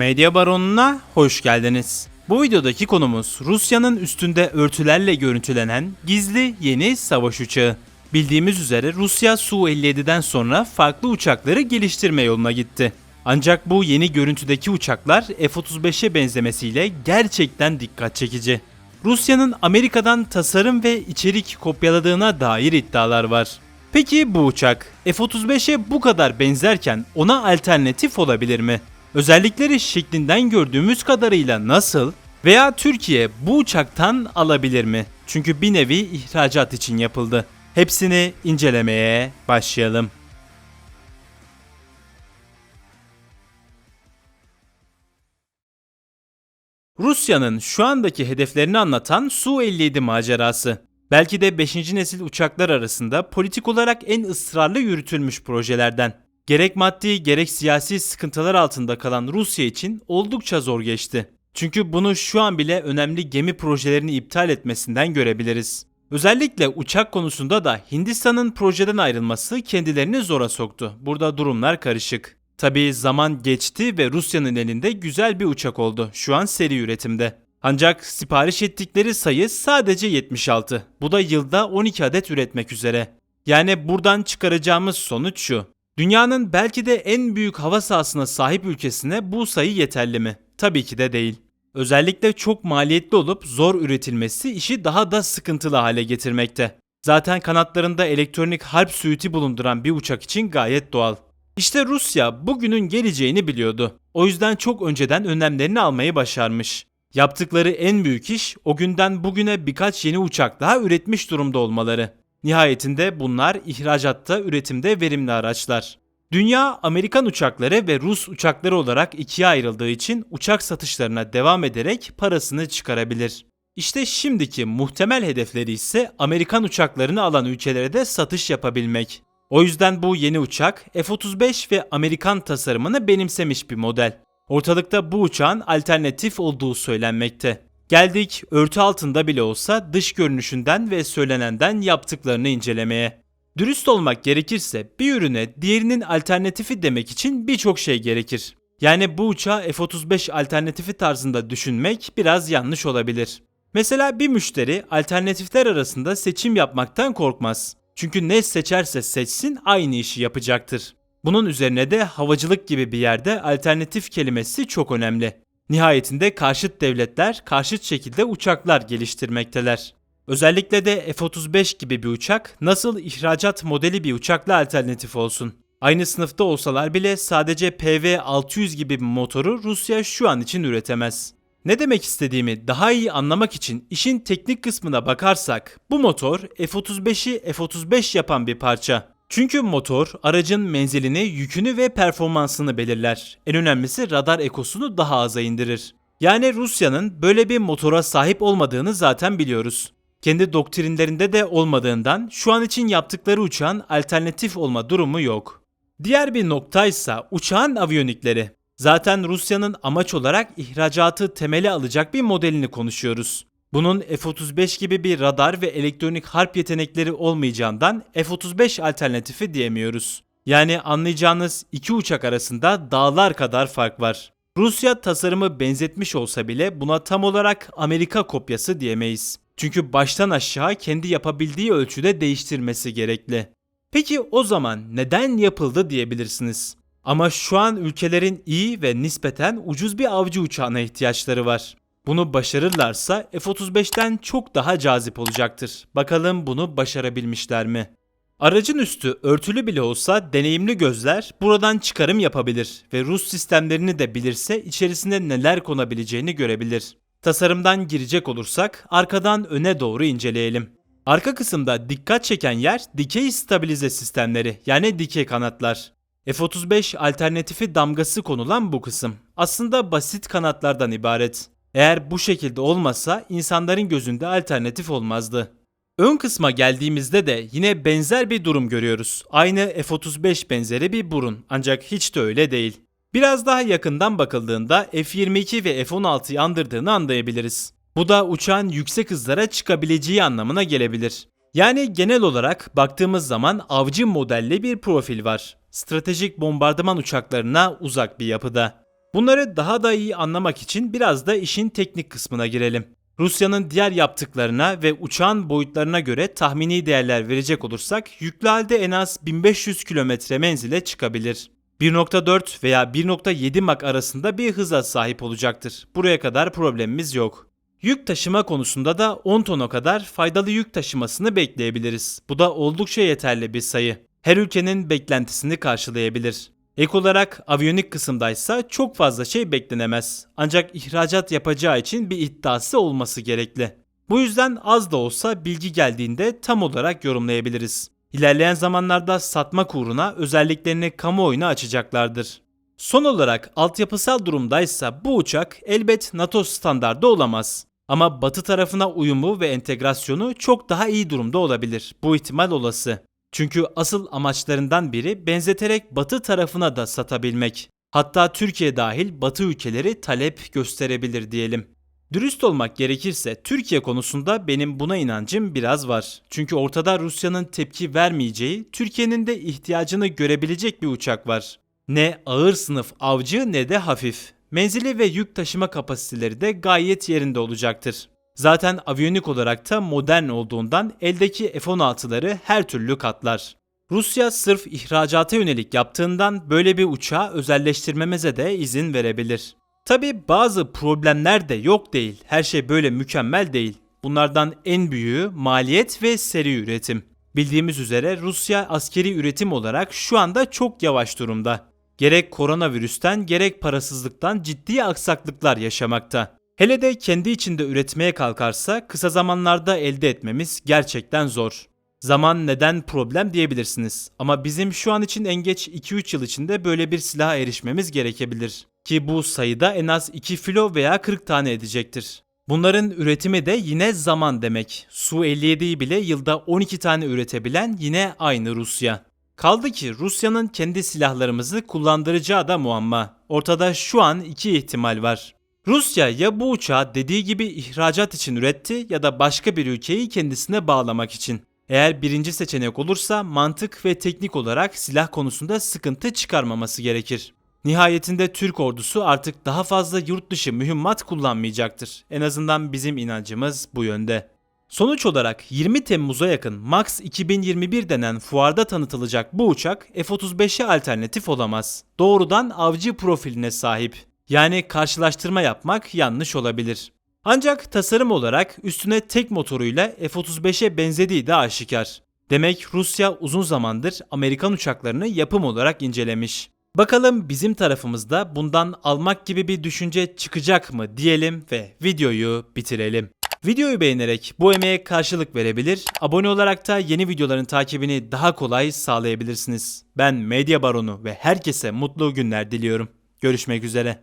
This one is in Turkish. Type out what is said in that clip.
Medya Baronu'na hoş geldiniz. Bu videodaki konumuz Rusya'nın üstünde örtülerle görüntülenen gizli yeni savaş uçağı. Bildiğimiz üzere Rusya Su-57'den sonra farklı uçakları geliştirme yoluna gitti. Ancak bu yeni görüntüdeki uçaklar F-35'e benzemesiyle gerçekten dikkat çekici. Rusya'nın Amerika'dan tasarım ve içerik kopyaladığına dair iddialar var. Peki bu uçak F-35'e bu kadar benzerken ona alternatif olabilir mi? Özellikleri şeklinden gördüğümüz kadarıyla nasıl veya Türkiye bu uçaktan alabilir mi? Çünkü bir nevi ihracat için yapıldı. Hepsini incelemeye başlayalım. Rusya'nın şu andaki hedeflerini anlatan Su-57 macerası. Belki de 5. nesil uçaklar arasında politik olarak en ısrarlı yürütülmüş projelerden. Gerek maddi gerek siyasi sıkıntılar altında kalan Rusya için oldukça zor geçti. Çünkü bunu şu an bile önemli gemi projelerini iptal etmesinden görebiliriz. Özellikle uçak konusunda da Hindistan'ın projeden ayrılması kendilerini zora soktu. Burada durumlar karışık. Tabii zaman geçti ve Rusya'nın elinde güzel bir uçak oldu. Şu an seri üretimde. Ancak sipariş ettikleri sayı sadece 76. Bu da yılda 12 adet üretmek üzere. Yani buradan çıkaracağımız sonuç şu. Dünyanın belki de en büyük hava sahasına sahip ülkesine bu sayı yeterli mi? Tabii ki de değil. Özellikle çok maliyetli olup zor üretilmesi işi daha da sıkıntılı hale getirmekte. Zaten kanatlarında elektronik harp suiti bulunduran bir uçak için gayet doğal. İşte Rusya bugünün geleceğini biliyordu. O yüzden çok önceden önlemlerini almayı başarmış. Yaptıkları en büyük iş o günden bugüne birkaç yeni uçak daha üretmiş durumda olmaları. Nihayetinde bunlar ihracatta, üretimde verimli araçlar. Dünya Amerikan uçakları ve Rus uçakları olarak ikiye ayrıldığı için uçak satışlarına devam ederek parasını çıkarabilir. İşte şimdiki muhtemel hedefleri ise Amerikan uçaklarını alan ülkelere de satış yapabilmek. O yüzden bu yeni uçak F-35 ve Amerikan tasarımını benimsemiş bir model. Ortalıkta bu uçağın alternatif olduğu söylenmekte. Geldik örtü altında bile olsa dış görünüşünden ve söylenenden yaptıklarını incelemeye. Dürüst olmak gerekirse bir ürüne diğerinin alternatifi demek için birçok şey gerekir. Yani bu uçağı F-35 alternatifi tarzında düşünmek biraz yanlış olabilir. Mesela bir müşteri alternatifler arasında seçim yapmaktan korkmaz. Çünkü ne seçerse seçsin aynı işi yapacaktır. Bunun üzerine de havacılık gibi bir yerde alternatif kelimesi çok önemli. Nihayetinde karşıt devletler karşıt şekilde uçaklar geliştirmekteler. Özellikle de F-35 gibi bir uçak nasıl ihracat modeli bir uçakla alternatif olsun. Aynı sınıfta olsalar bile sadece PV-600 gibi bir motoru Rusya şu an için üretemez. Ne demek istediğimi daha iyi anlamak için işin teknik kısmına bakarsak bu motor F-35'i F-35 yapan bir parça. Çünkü motor aracın menzilini, yükünü ve performansını belirler. En önemlisi radar ekosunu daha aza indirir. Yani Rusya'nın böyle bir motora sahip olmadığını zaten biliyoruz. Kendi doktrinlerinde de olmadığından şu an için yaptıkları uçağın alternatif olma durumu yok. Diğer bir noktaysa uçağın aviyonikleri. Zaten Rusya'nın amaç olarak ihracatı temeli alacak bir modelini konuşuyoruz. Bunun F-35 gibi bir radar ve elektronik harp yetenekleri olmayacağından F-35 alternatifi diyemiyoruz. Yani anlayacağınız iki uçak arasında dağlar kadar fark var. Rusya tasarımı benzetmiş olsa bile buna tam olarak Amerika kopyası diyemeyiz. Çünkü baştan aşağı kendi yapabildiği ölçüde değiştirmesi gerekli. Peki o zaman neden yapıldı diyebilirsiniz. Ama şu an ülkelerin iyi ve nispeten ucuz bir avcı uçağına ihtiyaçları var. Bunu başarırlarsa F-35'ten çok daha cazip olacaktır. Bakalım bunu başarabilmişler mi? Aracın üstü örtülü bile olsa deneyimli gözler buradan çıkarım yapabilir ve Rus sistemlerini de bilirse içerisine neler konabileceğini görebilir. Tasarımdan girecek olursak arkadan öne doğru inceleyelim. Arka kısımda dikkat çeken yer dikey stabilize sistemleri yani dikey kanatlar. F-35 alternatifi damgası konulan bu kısım. Aslında basit kanatlardan ibaret. Eğer bu şekilde olmasa insanların gözünde alternatif olmazdı. Ön kısma geldiğimizde de yine benzer bir durum görüyoruz. Aynı F-35 benzeri bir burun ancak hiç de öyle değil. Biraz daha yakından bakıldığında F-22 ve F-16'yı andırdığını anlayabiliriz. Bu da uçağın yüksek hızlara çıkabileceği anlamına gelebilir. Yani genel olarak baktığımız zaman avcı modelli bir profil var. Stratejik bombardıman uçaklarına uzak bir yapıda. Bunları daha da iyi anlamak için biraz da işin teknik kısmına girelim. Rusya'nın diğer yaptıklarına ve uçağın boyutlarına göre tahmini değerler verecek olursak yüklü halde en az 1500 kilometre menzile çıkabilir. 1.4 veya 1.7 Mach arasında bir hıza sahip olacaktır. Buraya kadar problemimiz yok. Yük taşıma konusunda da 10 tona kadar faydalı yük taşımasını bekleyebiliriz. Bu da oldukça yeterli bir sayı. Her ülkenin beklentisini karşılayabilir. Ek olarak aviyonik kısımdaysa çok fazla şey beklenemez. Ancak ihracat yapacağı için bir iddiası olması gerekli. Bu yüzden az da olsa bilgi geldiğinde tam olarak yorumlayabiliriz. İlerleyen zamanlarda satmak uğruna özelliklerini kamuoyuna açacaklardır. Son olarak altyapısal durumdaysa bu uçak elbet NATO standardı olamaz. Ama batı tarafına uyumu ve entegrasyonu çok daha iyi durumda olabilir. Bu ihtimal olası. Çünkü asıl amaçlarından biri benzeterek batı tarafına da satabilmek. Hatta Türkiye dahil batı ülkeleri talep gösterebilir diyelim. Dürüst olmak gerekirse Türkiye konusunda benim buna inancım biraz var. Çünkü ortada Rusya'nın tepki vermeyeceği, Türkiye'nin de ihtiyacını görebilecek bir uçak var. Ne ağır sınıf avcı ne de hafif. Menzili ve yük taşıma kapasiteleri de gayet yerinde olacaktır. Zaten aviyonik olarak da modern olduğundan eldeki F-16'ları her türlü katlar. Rusya sırf ihracata yönelik yaptığından böyle bir uçağı özelleştirmemize de izin verebilir. Tabi bazı problemler de yok değil. Her şey böyle mükemmel değil. Bunlardan en büyüğü maliyet ve seri üretim. Bildiğimiz üzere Rusya askeri üretim olarak şu anda çok yavaş durumda. Gerek koronavirüsten gerek parasızlıktan ciddi aksaklıklar yaşamakta. Hele de kendi içinde üretmeye kalkarsa kısa zamanlarda elde etmemiz gerçekten zor. Zaman neden problem diyebilirsiniz ama bizim şu an için en geç 2-3 yıl içinde böyle bir silaha erişmemiz gerekebilir. Ki bu sayıda en az 2 filo veya 40 tane edecektir. Bunların üretimi de yine zaman demek. Su-57'yi bile yılda 12 tane üretebilen yine aynı Rusya. Kaldı ki Rusya'nın kendi silahlarımızı kullandıracağı da muamma. Ortada şu an iki ihtimal var. Rusya ya bu uçağı dediği gibi ihracat için üretti ya da başka bir ülkeyi kendisine bağlamak için. Eğer birinci seçenek olursa mantık ve teknik olarak silah konusunda sıkıntı çıkarmaması gerekir. Nihayetinde Türk ordusu artık daha fazla yurt dışı mühimmat kullanmayacaktır. En azından bizim inancımız bu yönde. Sonuç olarak 20 Temmuz'a yakın MAX 2021 denen fuarda tanıtılacak bu uçak F-35'e alternatif olamaz. Doğrudan avcı profiline sahip. Yani karşılaştırma yapmak yanlış olabilir. Ancak tasarım olarak üstüne tek motoruyla F-35'e benzediği de aşikar. Demek Rusya uzun zamandır Amerikan uçaklarını yapım olarak incelemiş. Bakalım bizim tarafımızda bundan almak gibi bir düşünce çıkacak mı diyelim ve videoyu bitirelim. Videoyu beğenerek bu emeğe karşılık verebilir, abone olarak da yeni videoların takibini daha kolay sağlayabilirsiniz. Ben Medya Baronu ve herkese mutlu günler diliyorum. Görüşmek üzere.